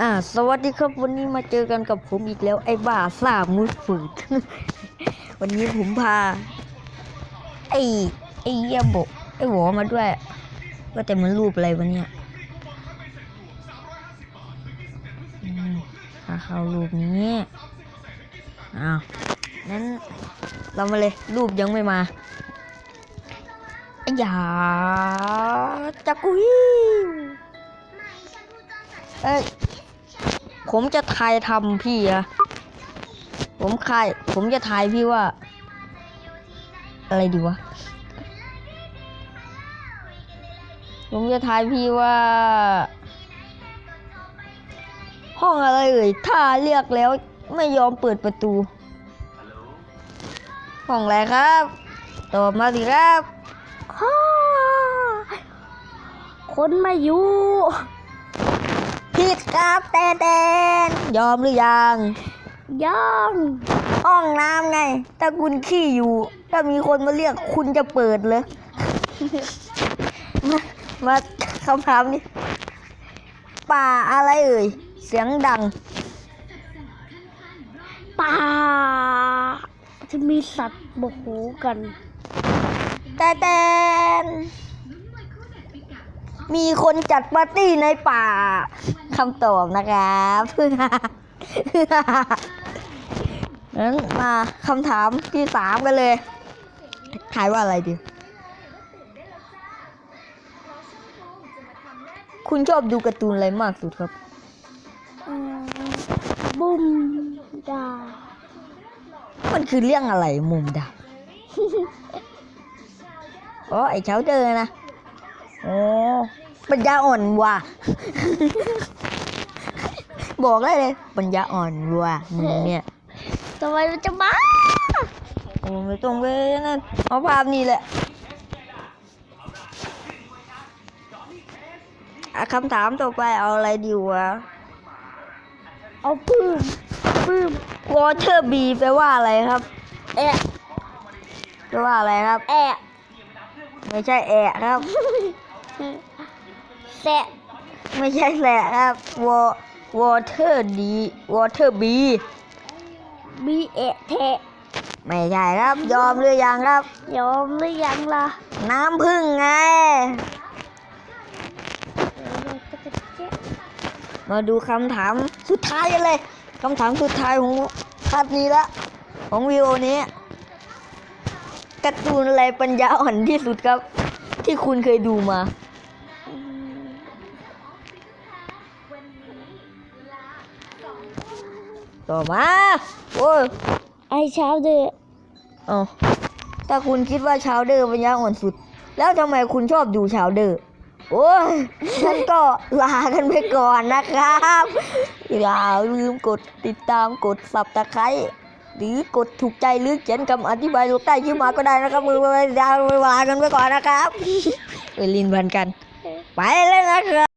อ่า สวัสดีครับวันนี้มาเจอกันกับผมอีกแล้ว ไอ้บ้าซ่ามุดฝืด วันนี้ผมพา ไอ้ไอ้เหี้ยบกไอ้หัวมาด้วย ว่าแต่มันรูปอะไรวะเนี่ยอืมพาเข้ารูปนี้อ้าวนั้นเรามาเลยรูปยังไม่มาอ้ยาจักกุยเอ้ย ผมจะทายทำพี่อะผมคายผมจะทายพี่ว่า อะไรดีวะ ผมจะทายพี่ว่า ห้องอะไรเอ่ยถ้าเรียกแล้วไม่ยอมเปิดประตู ห้องอะไรครับตอบมาสิครับ คนมาอยู่ ผิดครับแต่แดนยอมหรือยังย่องห้องน้ำไง ถ้าคุณขี้อยู่ ถ้ามีคนมาเรียกคุณจะเปิดเลย มามาคำถามนี้ ป่าอะไรเอ่ย เสียงดัง ป่า จะมีสัตว์บกหูกัน แต่แตนมีคนจัดปาร์ตี้ในป่า คำตอบนะครับงั้นมาคำถามที่สามกันเลยทายว่าอะไรดี คุณชอบดูการ์ตูนอะไรมากสุดครับอืมบุ้มดา มันคือเรื่องอะไรมุมดำอ๋อไอ้เช้าเจอนะ โอ้ปัญญาอ่อนว่ะ บอกได้เลยปัญญาอ่อนว่ะมึงเนี่ยทำไมมันจะมาโอ้ไม่ต้องไปนั่นเอาภาพนี่แหละอะคำถามต่อไปเอาอะไรดีวะ เอาปื้มปื้ม water bee แปลว่าอะไรครับ แอะแปลว่าอะไรครับ แอะไม่ใช่แอะครับแสะไม่ใช่แหละครับ wa- water d water bee มีแอะแทะไม่ใช่ครับ ยอมหรือยังครับ ยอมหรือยังล่ะ น้ำพึ่งไง มาดูคำถามสุดท้ายกันเลยคำถามสุดท้ายของคาบนี้ละ ของวิวนี้การ์ตูนอะไรปัญญาอ่อนที่สุดครับ ที่คุณเคยดูมา ต่อมาโอ้ยไอเช้าเดือเอาถ้าคุณคิดว่าชาวเดอร์ปัญญาอ่อนสุด แล้วทำไมคุณชอบดูชาวเดอร์โอ้ยฉันก็ลากันไปก่อนนะครับอย่าลืมกดติดตามกดสับตะไคร้หรือกดถูกใจหรือเขียนคำอธิบายลงใต้คลิปมาก็ได้นะครับมือไปดาวลากันไปก่อนนะครับเออลินพันกัน ไปเลยนะครับ